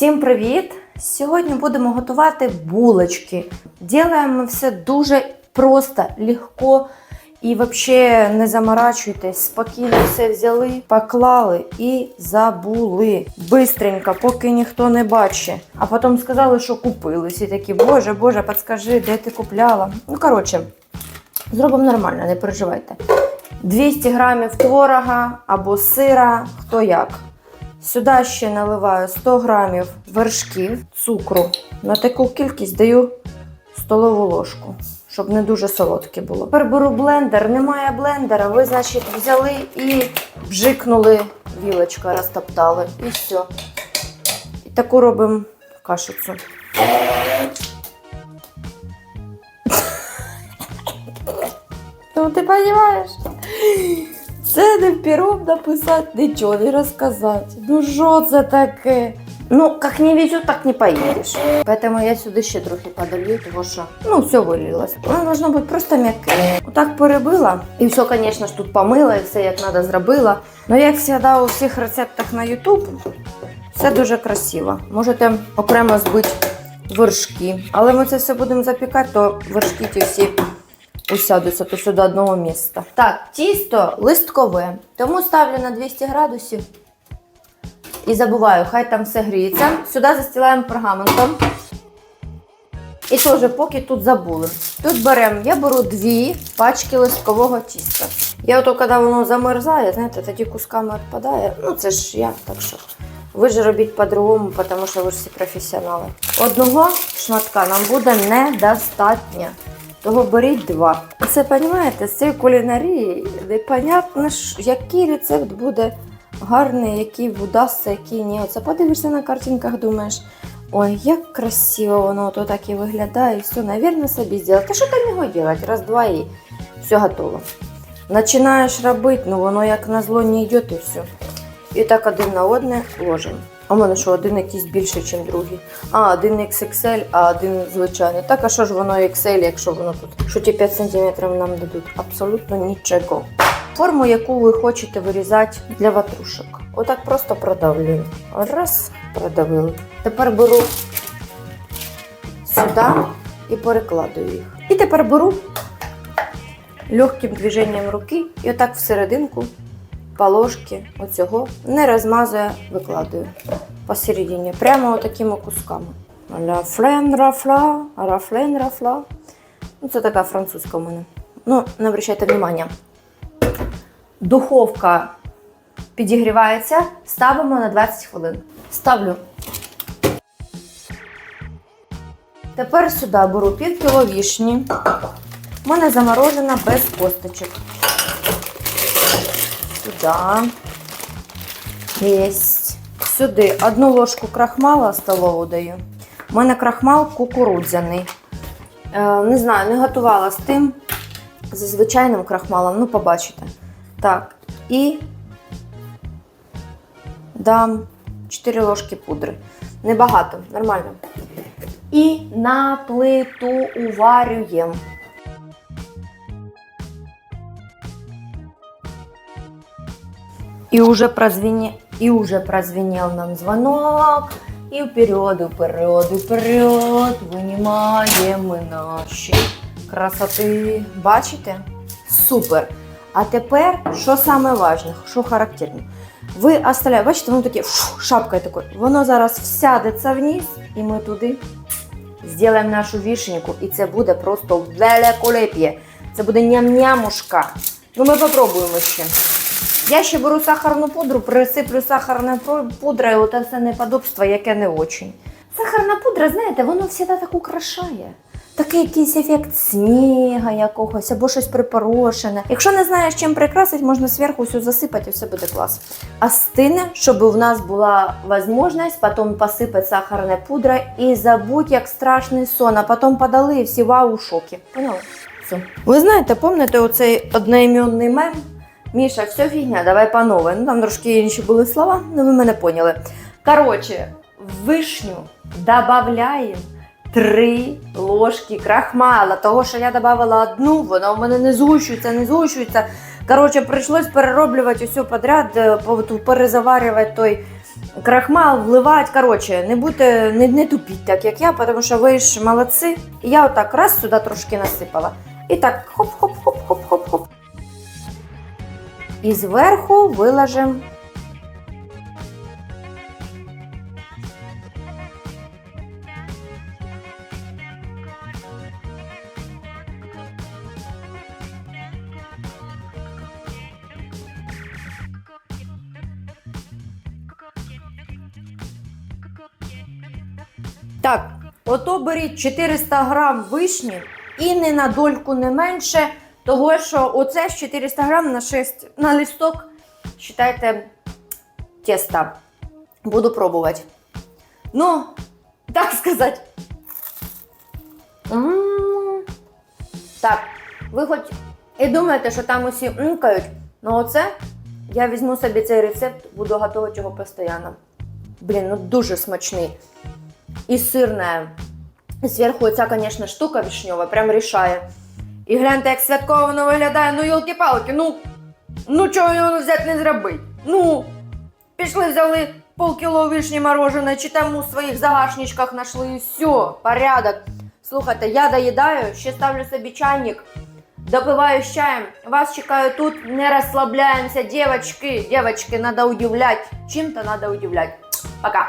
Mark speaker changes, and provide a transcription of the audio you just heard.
Speaker 1: Всім привіт! Сьогодні будемо готувати булочки. Ділаємо все дуже просто, легко і взагалі не заморачуйтесь. Спокійно все взяли, поклали і забули. Бистренько, поки ніхто не бачить. А потім сказали, що купили. Всі такі, боже, боже, підскажи, де ти купляла. Ну, коротше, зробимо нормально, не переживайте. 200 грамів творога або сира, хто як. Сюди ще наливаю 100 грамів вершків, цукру. На таку кількість даю столову ложку, щоб не дуже солодке було. Тепер беру блендер. Немає блендера. Ви, значить, взяли і вжикнули вілочкою, розтоптали. І все. І таку робимо кашицю. Ну, ти розумієш? Це не пером написати, нічого не розказати. Ну що це таке? Ну, як не везет, так не поїдеш. Поэтому я сюди ще трохи подолью, тому що ну, все вилилось. Воно должно бути просто м'яке. Отак перебила. І все, звісно ж, тут помила і все як треба зробила. Ну, як завжди у всіх рецептах на YouTube, все дуже красиво. Можете окремо збити вершки. Але ми це все будемо запікати, то вершки ті всі усядуться то сюди одного місця. Так, тісто листкове, тому ставлю на 200 градусів і забуваю, хай там все гріється. Сюди застілаємо пергаментом. І теж поки тут забули. Тут беремо, я беру дві пачки листкового тіста. Я ото, коли воно замерзає, знаєте, тоді кусками відпадає. Ну, це ж я, так що. Ви ж робіть по-другому, тому що ви ж всі професіонали. Одного шматка нам буде недостатньо. Того беріть два. Це, розумієте, з цієї кулінарії непонятно, який рецепт буде гарний, який вдасться, який ні. Оце подивишся на картинках, думаєш, ой, як красиво воно то так і виглядає, і все, навірно, собі зробити. Та що там його робити? Раз, два і все готово. Починаєш робити, ну воно як на зло не йде і все. І так один на одне ложимо. А в мене що один якийсь більший, ніж другий. А, один XXL, а один звичайний. Так, а що ж воно XL, якщо воно тут? Що ті 5 см нам дадуть? Абсолютно нічого. Форму, яку ви хочете вирізати для ватрушок. Отак просто продавлюю. Раз, продавили. Тепер беру сюди і перекладую їх. І тепер беру легким движенням руки і отак всерединку по ложці оцього не розмазує, викладаю посередині, прямо такими кусками. Ля рафла, рафлен рафла. Ну, це така французька у мене. Ну, не обращайте внимання. Духовка підігрівається, ставимо на 20 хвилин. Ставлю. Тепер сюди беру пів кіло вішні. У мене заморожена без косточок. Сюди. Єсть. Сюди одну ложку крахмала столову даю. У мене крахмал кукурудзяний. Е, не знаю, не готувала з тим, зі звичайним крахмалом, ну побачите. Так, і дам 4 ложки пудри. Небагато, нормально. І на плиту уварюємо. И уже, прозвене... и уже прозвенел нам звонок. И вперед, вперед, вперед винімаємо ми наші красоти. Бачите? Супер. А тепер, що саме важне, що характерно. Ви оставляєте, бачите, воно таке фу, шапкою такою. Воно зараз всядеться вниз, і ми туди зробимо нашу вішеньку, і це буде просто великолеп'є. Це буде ням-нямушка. Ну, ми попробуємо ще. Я ще беру сахарну пудру, присиплю сахарною пу- пудрою, оте все неподобство, яке не очень. Сахарна пудра, знаєте, воно завжди так украшає. Такий якийсь ефект сніга якогось або щось припорошене. Якщо не знаєш, чим прикрасити, можна зверху все засипати і все буде клас. А стине, щоб у нас була можливість потім посипати сахарна пудра і забудь, як страшний сон, а потім подали і всі вау у шокі. Поняли? Все. Ви знаєте, пам'ятаєте оцей одноіменний мем? Міша, все фігня, давай по новой. Ну там трошки інші були слова, ну ви мене поняли. Коротше, в вишню додаємо 3 ложки крахмала. Того, що я додавала одну, вона у мене не згущується, не згущується. Коротше, прийшлось перероблювати все подряд, е, перезаварювати той крахмал вливати. Коротше, не будьте, не, не тупіть так, як я, тому що ви ж молодці. І я отак раз сюди трошки насипала. І так хоп-хоп-хоп-хоп-хоп-хоп. І зверху виложимо Так, ото беріть 400 грам вишні і не на дольку не менше, того що оце ж 400 грам на 6 на листок, вважайте, теста. Буду пробувати. Ну, так сказати. М. Так, ви хоч і думаєте, що там усі мкають, ну оце я візьму собі цей рецепт, буду готувати його постійно. Блін, ну дуже смачний. І зверху ця, звісно, штука вишньова, прям рішає. І гляньте, як святково воно виглядає. Ну, йолки-палки, ну, ну чого його взяти не зробити? Ну, пішли, взяли полкіло вишні мороженої, чи там у своїх загашничках знайшли, і все, порядок. Слухайте, я доїдаю, ще ставлю собі чайник, допиваю чаєм. Вас чекаю тут, не розслабляємося, девочки. Девочки, надо удивлять. Чим-то надо удивлять. Пока.